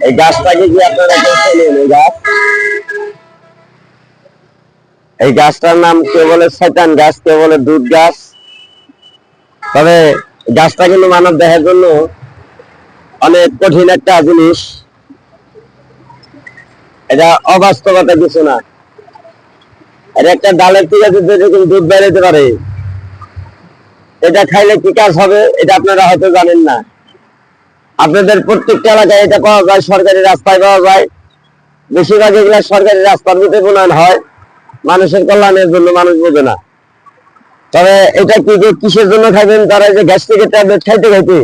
এই কি গাছটার নাম কেউ বলে শয়তান গাছ কেউ বলে দুধ গাছ? তবে গাছটা কিন্তু মানব দেহের জন্য অনেক কঠিন একটা জিনিস। এটা অবাস্তবতা কিছু না। এটা একটা ডালের থেকে যদি দুধ বেরোতে পারে। এটা খাইলে কি কাজ হবে, এটা আপনারা হয়তো জানেন না। আপনাদের প্রত্যেকটা এলাকায় এটা পাওয়া যায়, সরকারি রাস্তায় পাওয়া যায়। বেশিরভাগ এগুলা সরকারি রাস্তার ভিতরে প্রণয়ন হয়। মানুষের কল্যাণের জন্য মানুষ বোঝে না। তবে এটা কি যে কিসের জন্য খাইবেন, তারা যে গ্যাস থেকে ট্যাবলেট খাইতে খাইতে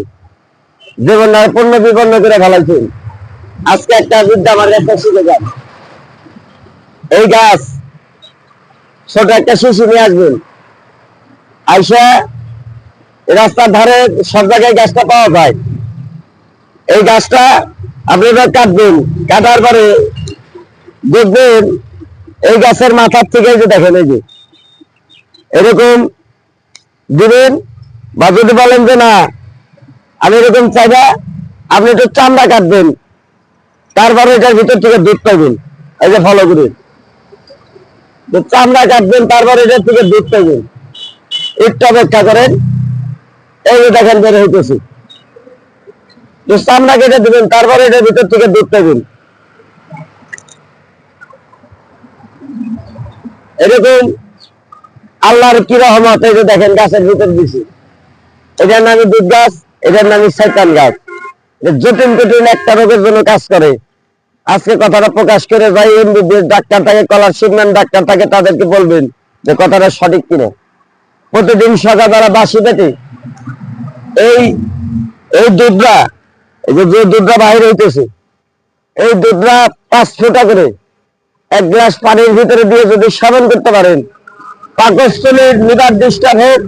জীবন পণ্য বিপন্ন করে ফেলাইছেন আজকে একটা বিদ্যা আমার কাছে শিখে যান। এই গাছ ছোট একটা শিশু নিয়ে আসবেন। আইসা রাস্তার ধারে সব জায়গায় গাছটা পাওয়া যায়। এই গাছটা আপনারা কাটবেন। কাটার পরে দেখবেন এই গাছের মাথার থেকে যে দেখেন এই যে, এরকম দিবেন বা যদি বলেন যে না, আমি এরকম চাইবা আপনি একটু চামড়া কাটবেন। তারপরে এটার ভিতর থেকে দুধ পাইবেন, এই যে ফলো করে। চামড়া কাটবেন, তারপরে এটার থেকে দুধ পাইবেন। একটু অপেক্ষা করেন। যে দেখেন বের হইতেছে। চামড়া কেটে তারপরে এটার ভিতর থেকে এরকম আল্লাহর কি রহমত, এই যে দেখেন গাছের ভিতর দিছি। এটার নামে দুধ গাছ, এটার নামে গাছ। জটিল জটিল একটা রোগের জন্য কাজ করে। আজকে কথাটা প্রকাশ করে যাই এমবিবিএস ডাক্তার থাকে ডাক্তার থাকে তাদেরকে বলবেন যে কথাটা সঠিক কিনা। প্রতিদিন সকালবেলা বাসি পেটে এই এই দুধরা এই যে দুধরা বাহির হইতেছে, এই দুধরা পাঁচ ফুটা করে এক গ্লাস পানির ভিতরে দিয়ে যদি সেবন করতে পারেন পাকস্থলীর লিভার ডিস্টার্ব হোক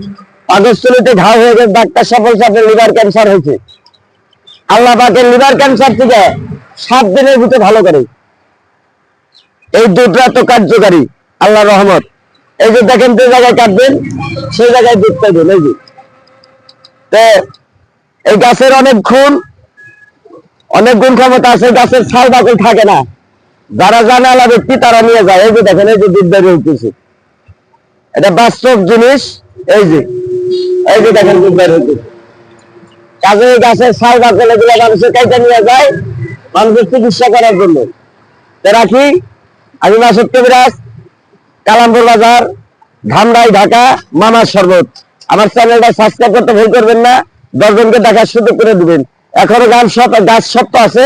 পাকস্থলীতে ঘাও হয়ে গেছে ডাক্তার সফল সাথে লিভার ক্যান্সার হয়েছে। আল্লাহ পাকের লিভার ক্যান্সার থেকে সাত দিনের ভিতরে ভালো করে। এই দুধরা তো কার্যকারী আল্লাহ রহমত। এই যে দেখেন যে জায়গায় কাটবেন, সেই জায়গায় দুধ পাইবেন, এই যে। এই গাছের অনেক গুণ অনেক গুণ ক্ষমতা আছে গাছের ছাল বাকল থাকে না। যারা জানে আলা ব্যক্তি, তারা নিয়ে যায়। এই যে দেখেন, এই যে বেরিয়ে উঠতেছে এটা বাস্তব জিনিস, এই যে এই যে দেখেন বেরিয়ে উঠতেছে কাজে এই গাছের ছাল বাকল, এগুলো মানুষের কাইটা নিয়ে যায়, মানুষের চিকিৎসা করার জন্য। রাখি, আমি মাসুদ কবিরাজ, কালামপুর বাজার, ধামরাই, ঢাকা, মামার শরবত। আমার চ্যানেলটা সাবস্ক্রাইব করতে ভুল করবেন না দশজনকে দেখার সুযোগ করে দিবেন। এখনও গান সব, গাছ সত্য আছে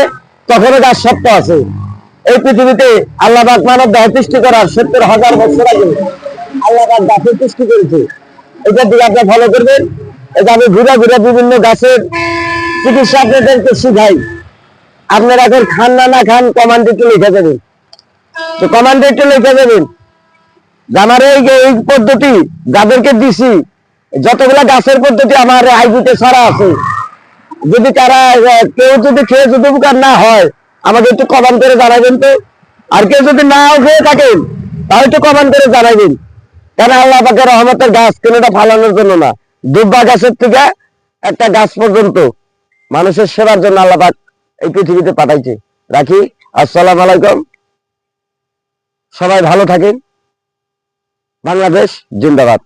তখনও গাছ সত্য আছে। এই পৃথিবীতে আল্লাহ মানব দেহ সৃষ্টি করার সত্তর হাজার বছর আগে আল্লাহ গাছের সৃষ্টি করেছে। এটার দিকে আপনি ফলো করবেন। এটা আমি ঘুরে ঘুরে বিভিন্ন গাছের চিকিৎসা আপনাদেরকে শিখাই। আপনারা এখন খান না না খান কমান্ড একটু লিখে দেবেন। তো কমান্ড একটু লিখে দেবেন। আমার এই পদ্ধতি যাদেরকে দিছি যতগুলা গাছের পদ্ধতি আমার আইজিতে ছাড়া আছে। যদি তারা কেউ যদি খেয়ে যদি উপকার না হয়, আমাকে একটু কমান করে জানাবেন তো। আর কেউ যদি নাও খেয়ে থাকেন তাহলে একটু কমান করে জানাবেন। কেন আল্লাহ পাকের রহমতের গাছ কোনোটা ফালানোর জন্য না? দুব্বা গাছের থেকে একটা গাছ পর্যন্ত মানুষের সেবার জন্য আল্লাহ পাক এই পৃথিবীতে পাঠাইছে। রাখি, আসসালাম আলাইকুম। সবাই ভালো থাকেন। বাংলাদেশ জিন্দাবাদ।